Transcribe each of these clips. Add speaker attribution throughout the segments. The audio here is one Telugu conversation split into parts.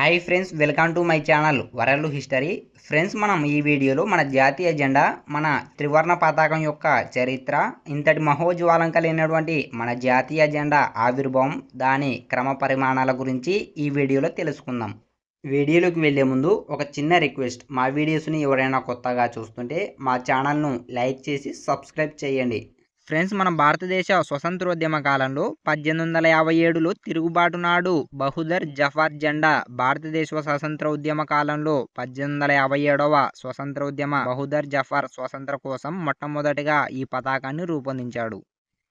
Speaker 1: Hi friends welcome to my channel world history. Friends మనం ఈ వీడియోలో మన జాతీయ జెండా మన త్రివర్ణ పతాకం యొక్క చరిత్ర ఇంతటి మహోజ్వాలం కలిగినటువంటి మన జాతీయ జెండా ఆవిర్భావం దాని క్రమ పరిమాణాల గురించి ఈ వీడియోలో తెలుసుకుందాం. వీడియోలోకి వెళ్ళే ముందు ఒక చిన్న రిక్వెస్ట్. మా వీడియోస్ని ఎవరైనా కొత్తగా చూస్తుంటే మా ఛానల్ను లైక్ చేసి సబ్స్క్రైబ్ చేయండి. ఫ్రెండ్స్ మన భారతదేశ స్వతంత్రోద్యమ కాలంలో పద్దెనిమిది వందల యాభై ఏడులో తిరుగుబాటు నాడు బహుదర్ జఫర్ జెండా. భారతదేశ స్వతంత్ర ఉద్యమ కాలంలో పద్దెనిమిది వందల యాభై ఏడవ స్వతంత్ర ఉద్యమ బహుదర్ జఫర్ స్వతంత్ర కోసం మొట్టమొదటిగా ఈ పతాకాన్ని రూపొందించాడు.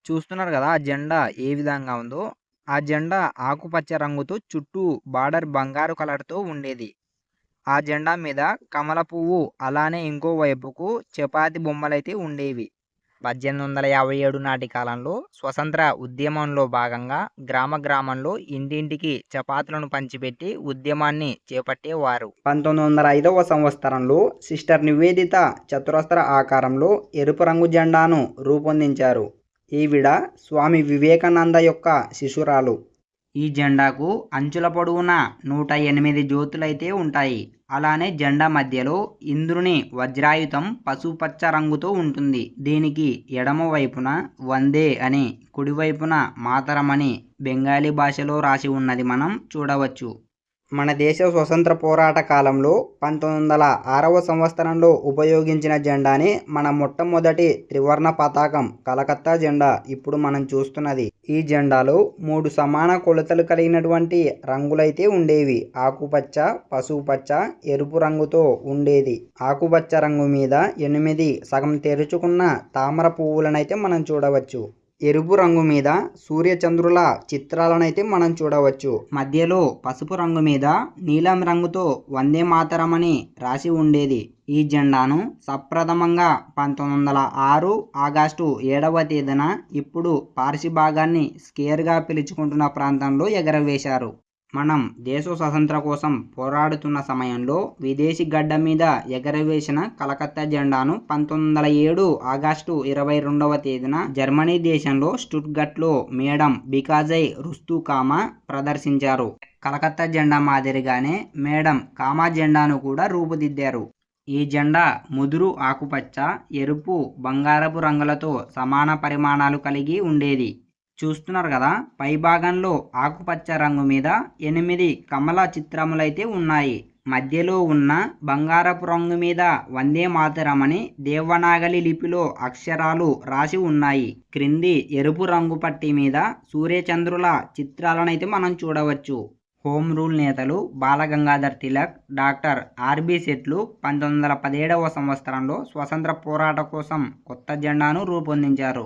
Speaker 1: చూస్తున్నారు కదా ఆ జెండా ఏ విధంగా ఉందో. ఆ జెండా ఆకుపచ్చ రంగుతో చుట్టూ బార్డర్ బంగారు కలర్తో ఉండేది. ఆ జెండా మీద కమల పువ్వు అలానే ఇంకో వైపుకు చపాతి బొమ్మలైతే ఉండేవి. పద్దెనిమిది వందల యాభై ఏడు నాటి కాలంలో స్వతంత్ర ఉద్యమంలో భాగంగా గ్రామ గ్రామంలో ఇంటింటికి చపాతులను పంచిపెట్టి ఉద్యమాన్ని చేపట్టేవారు. పంతొమ్మిది వందల ఐదవ సంవత్సరంలో సిస్టర్ నివేదిత చతురస్ర ఆకారంలో ఎరుపు రంగు జెండాను రూపొందించారు. ఈవిడ స్వామి వివేకానంద యొక్క శిశురాలు ఈ జెండాకు అంచుల పొడవున నూట ఎనిమిది జ్యోతులైతే ఉంటాయి. అలానే జెండా మధ్యలో ఇంద్రుని వజ్రాయుధం పసుపచ్చ రంగుతో ఉంటుంది. దీనికి ఎడమ వైపున వందే అని కుడివైపున మాతరమని బెంగాలీ భాషలో రాసి ఉన్నది మనం చూడవచ్చు. మన దేశ స్వతంత్ర పోరాట కాలంలో పంతొమ్మిది వందల ఆరవ సంవత్సరంలో ఉపయోగించిన జెండానే మన మొట్టమొదటి త్రివర్ణ పతాకం కలకత్తా జెండా ఇప్పుడు మనం చూస్తున్నది. ఈ జెండాలో మూడు సమాన కొలతలు కలిగినటువంటి రంగులైతే ఉండేవి. ఆకుపచ్చ పసుపుపచ్చ ఎరుపు రంగుతో ఉండేది. ఆకుపచ్చ రంగు మీద ఎనిమిది సగం తెరుచుకున్న తామర పువ్వులనైతే మనం చూడవచ్చు. ఎరుపు రంగు మీద సూర్యచంద్రుల చిత్రాలనైతే మనం చూడవచ్చు. మధ్యలో పసుపు రంగు మీద నీలం రంగుతో వందే మాతరం అని రాసి ఉండేది. ఈ జెండాను సప్రథమంగా పంతొమ్మిది వందల ఆరు ఆగస్టు ఏడవ తేదీన ఇప్పుడు పార్సి భాగాన్ని స్కేర్గా పిలుచుకుంటున్న ప్రాంతంలో ఎగరవేశారు. మనం దేశ స్వతంత్ర కోసం పోరాడుతున్న సమయంలో విదేశీ గడ్డ మీద ఎగరవేసిన కలకత్తా జెండాను పంతొమ్మిది వందల ఏడు ఆగస్టు ఇరవై రెండవ తేదీన జర్మనీ దేశంలో స్టుట్గట్లో మేడం బికాజై రుస్తుకామా ప్రదర్శించారు. కలకత్తా జెండా మాదిరిగానే మేడం కామా జెండాను కూడా రూపుదిద్దారు. ఈ జెండా ముదురు ఆకుపచ్చ ఎరుపు బంగారపు రంగులతో సమాన పరిమాణాలు కలిగి ఉండేది. చూస్తున్నారు కదా. పై భాగంలో ఆకుపచ్చ రంగు మీద ఎనిమిది కమల చిత్రములైతే ఉన్నాయి. మధ్యలో ఉన్న బంగారపు రంగు మీద వందే మాతరమని దేవనాగలి లిపిలో అక్షరాలు రాసి ఉన్నాయి. క్రింది ఎరుపు రంగు పట్టి మీద సూర్యచంద్రుల చిత్రాలనైతే మనం చూడవచ్చు. హోం రూల్ నేతలు బాలగంగాధర్ తిలక్ డాక్టర్ ఆర్బి సెట్లు పంతొమ్మిది వందల పదిహేడవ సంవత్సరంలో స్వతంత్ర పోరాట కోసం కొత్త జెండాను రూపొందించారు.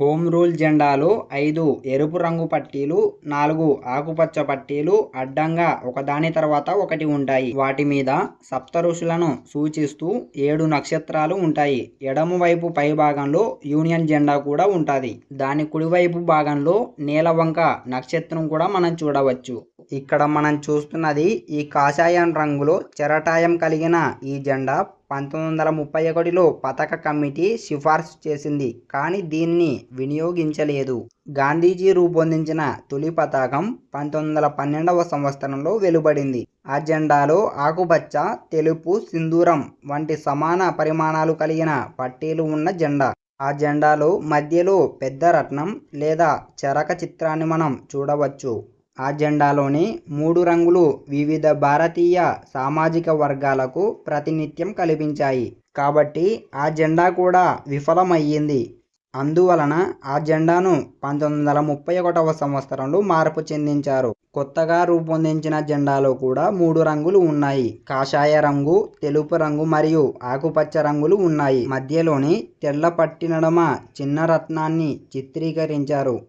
Speaker 1: హోమ్ రూల్ జెండాలో ఐదు ఎరుపు రంగు పట్టీలు నాలుగు ఆకుపచ్చ పట్టీలు అడ్డంగా ఒకదాని తర్వాత ఒకటి ఉంటాయి. వాటి మీద సప్త ఋషులను సూచిస్తూ ఏడు నక్షత్రాలు ఉంటాయి. ఎడమ వైపు పై భాగంలో యూనియన్ జెండా కూడా ఉంటుంది. దాని కుడివైపు భాగంలో నీలవంక నక్షత్రం కూడా మనం చూడవచ్చు. ఇక్కడ మనం చూస్తున్నది ఈ కాషాయం రంగులో చెరటాయం కలిగిన ఈ జెండా. పంతొమ్మిది వందల ముప్పై ఒకటిలో పథక కమిటీ సిఫార్సు చేసింది కానీ దీన్ని వినియోగించలేదు. గాంధీజీ రూపొందించిన తొలి పతాకం పంతొమ్మిది వందల పన్నెండవ సంవత్సరంలో వెలువడింది. ఆ జెండాలో ఆకుపచ్చ తెలుపు సింధూరం వంటి సమాన పరిమాణాలు కలిగిన పట్టీలు ఉన్న జెండా. ఆ జెండాలో మధ్యలో పెద్ద రత్నం లేదా చరక చిత్రాన్ని మనం చూడవచ్చు. ఆ జెండాలోని మూడు రంగులు వివిధ భారతీయ సామాజిక వర్గాలకు ప్రాతినిధ్యం కల్పించాయి. కాబట్టి ఆ జెండా కూడా విఫలమయ్యింది. అందువలన ఆ జెండాను పంతొమ్మిది వందల ముప్పై ఒకటవ సంవత్సరంలో మార్పు చెందించారు. కొత్తగా రూపొందించిన జెండాలో కూడా మూడు రంగులు ఉన్నాయి. కాషాయ రంగు తెలుపు రంగు మరియు ఆకుపచ్చ రంగులు ఉన్నాయి. మధ్యలోని తెల్ల పట్టినడమ చిన్న రత్నాన్ని చిత్రీకరించారు.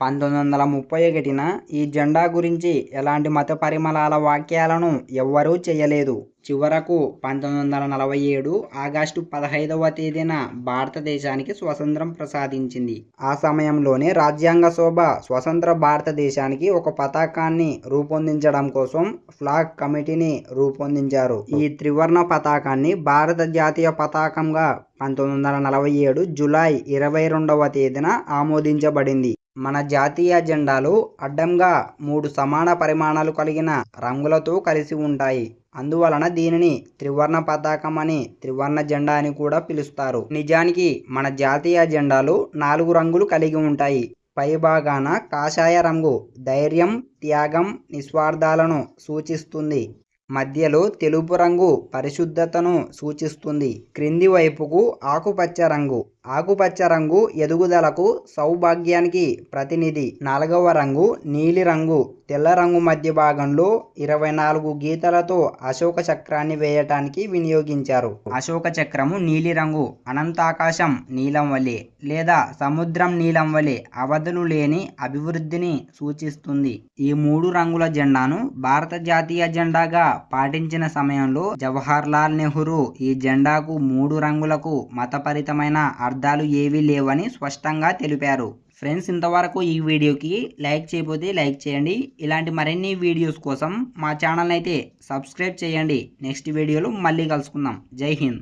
Speaker 1: పంతొమ్మిది వందల ముప్పై ఒకటిన ఈ జెండా గురించి ఎలాంటి మత పరిమళాల వాక్యాలను ఎవ్వరూ చేయలేదు. చివరకు పంతొమ్మిది వందల నలభై ఏడు ఆగస్టు పదహైదవ తేదీన భారతదేశానికి స్వతంత్రం ప్రసాదించింది. ఆ సమయంలోనే రాజ్యాంగ శోభ స్వతంత్ర భారతదేశానికి ఒక పతాకాన్ని రూపొందించడం కోసం ఫ్లాగ్ కమిటీని రూపొందించారు. ఈ త్రివర్ణ పతాకాన్ని భారత జాతీయ పతాకంగా పంతొమ్మిది వందల నలభై ఏడు జులై ఇరవై రెండవ తేదీన ఆమోదించబడింది. మన జాతీయ జెండాలు అడ్డంగా మూడు సమాన పరిమాణాలు కలిగిన రంగులతో కలిసి ఉంటాయి. అందువలన దీనిని త్రివర్ణ పతాకం అని త్రివర్ణ జెండా అని కూడా పిలుస్తారు. నిజానికి మన జాతీయ జెండాలు నాలుగు రంగులు కలిగి ఉంటాయి. పైభాగాన కాషాయ రంగు ధైర్యం త్యాగం నిస్వార్థాలను సూచిస్తుంది. మధ్యలో తెలుపు రంగు పరిశుద్ధతను సూచిస్తుంది. క్రింది వైపుకు ఆకుపచ్చ రంగు ఆకుపచ్చ రంగు ఎదుగుదలకు సౌభాగ్యానికి ప్రతినిధి. నాలుగవ రంగు నీలిరంగు తెల్ల రంగు మధ్య భాగంలో ఇరవై నాలుగు గీతలతో అశోక చక్రాన్ని వేయటానికి వినియోగించారు. అశోక చక్రము నీలిరంగు అనంతాకాశం నీలం వలె లేదా సముద్రం నీలం వలె అవధులు లేని అభివృద్ధిని సూచిస్తుంది. ఈ మూడు రంగుల జెండాను భారత జాతీయ జెండాగా పాటించిన సమయంలో జవహర్ లాల్ నెహ్రూ ఈ జెండాకు మూడు రంగులకు మతపరితమైన అర్థాలు ఏవీ లేవని స్పష్టంగా తెలిపారు. ఫ్రెండ్స్ ఇంతవరకు ఈ వీడియోకి లైక్ చేయకపోతే లైక్ చేయండి. ఇలాంటి మరిన్ని వీడియోస్ కోసం మా ఛానల్ అయితే సబ్స్క్రైబ్ చేయండి. నెక్స్ట్ వీడియోలో మళ్ళీ కలుసుకుందాం. జై హింద్.